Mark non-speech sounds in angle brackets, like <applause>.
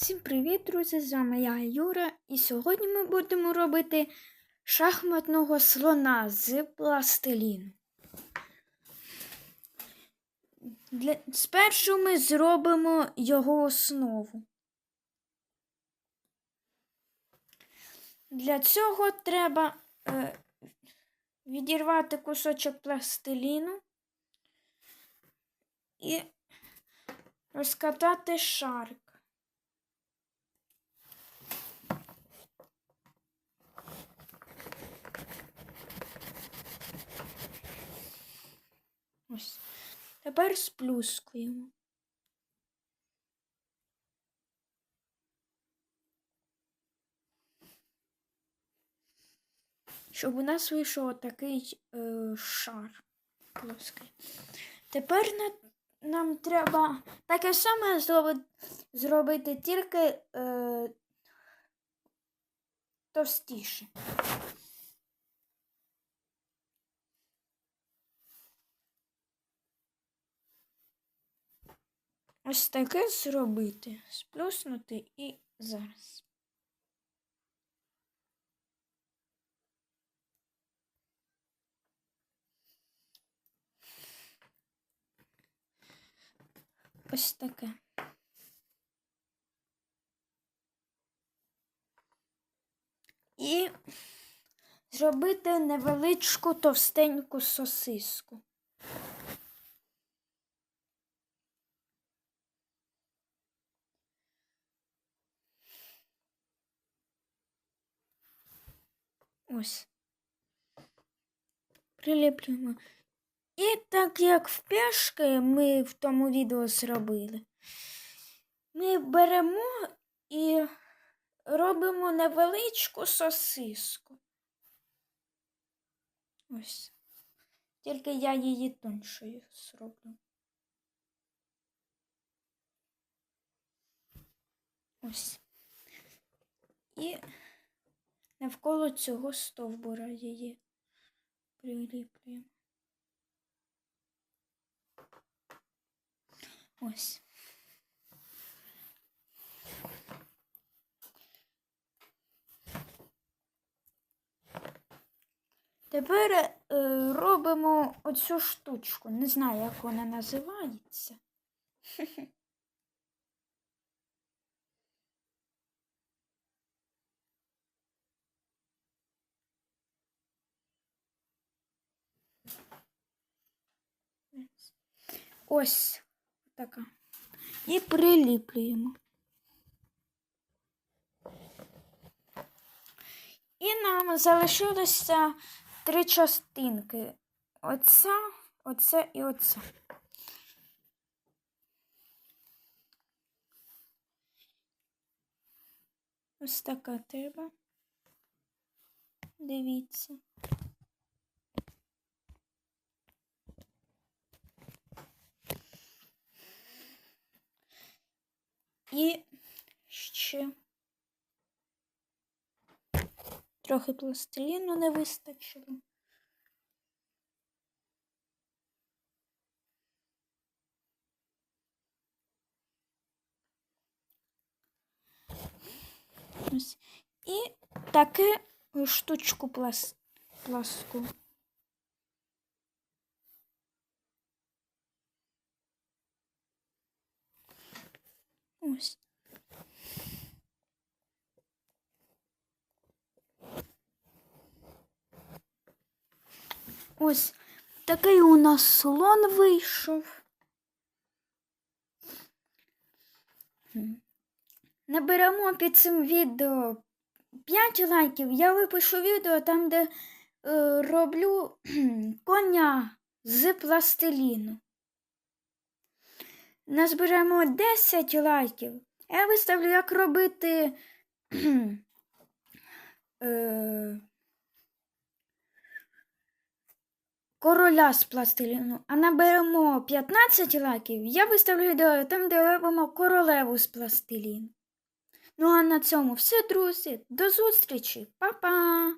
Всім привіт, друзі! З вами я Юра, і сьогодні ми будемо робити шахматного слона з пластиліну. Для... Спершу ми зробимо його основу. Для цього треба е, відірвати кусочок пластиліну і розкатати шарик. Ось. Тепер сплюскуємо. Щоб у нас вийшов такий е, шар плоский. Тепер на, нам треба таке саме зробити, тільки е, товстіше. Ось таке зробити, сплюснути і зараз. Ось таке. І зробити невеличку товстеньку сосиску. Ось. Приліплюємо. І так як в пешки ми в тому відео зробили, ми беремо і робимо невеличку сосиску. Ось. Тільки я її тоншою зроблю. Ось. І навколо цього стовбура її приліплюємо. Ось. Тепер е, робимо оцю штучку. Не знаю, як вона називається. <laughs> Ось така. І приліплюємо. І нам залишилося три частинки. Оця, оце і оця. Ось така треба. Дивіться. І ще трохи пластиліну не вистачило. Ось. І таке штучку плас... пласку. Ось. Ось такий у нас слон вийшов. Наберемо під цим відео 5 лайків. Я випишу відео там, де е, роблю <clears throat> коня з пластиліну. Назберемо 10 лайків. Я виставлю, як робити <clears throat> е, короля з пластиліну. А наберемо 15 лайків. Я виставлю відео там, де робимо королеву з пластиліну. Ну а на цьому все, друзі. До зустрічі. Па-па!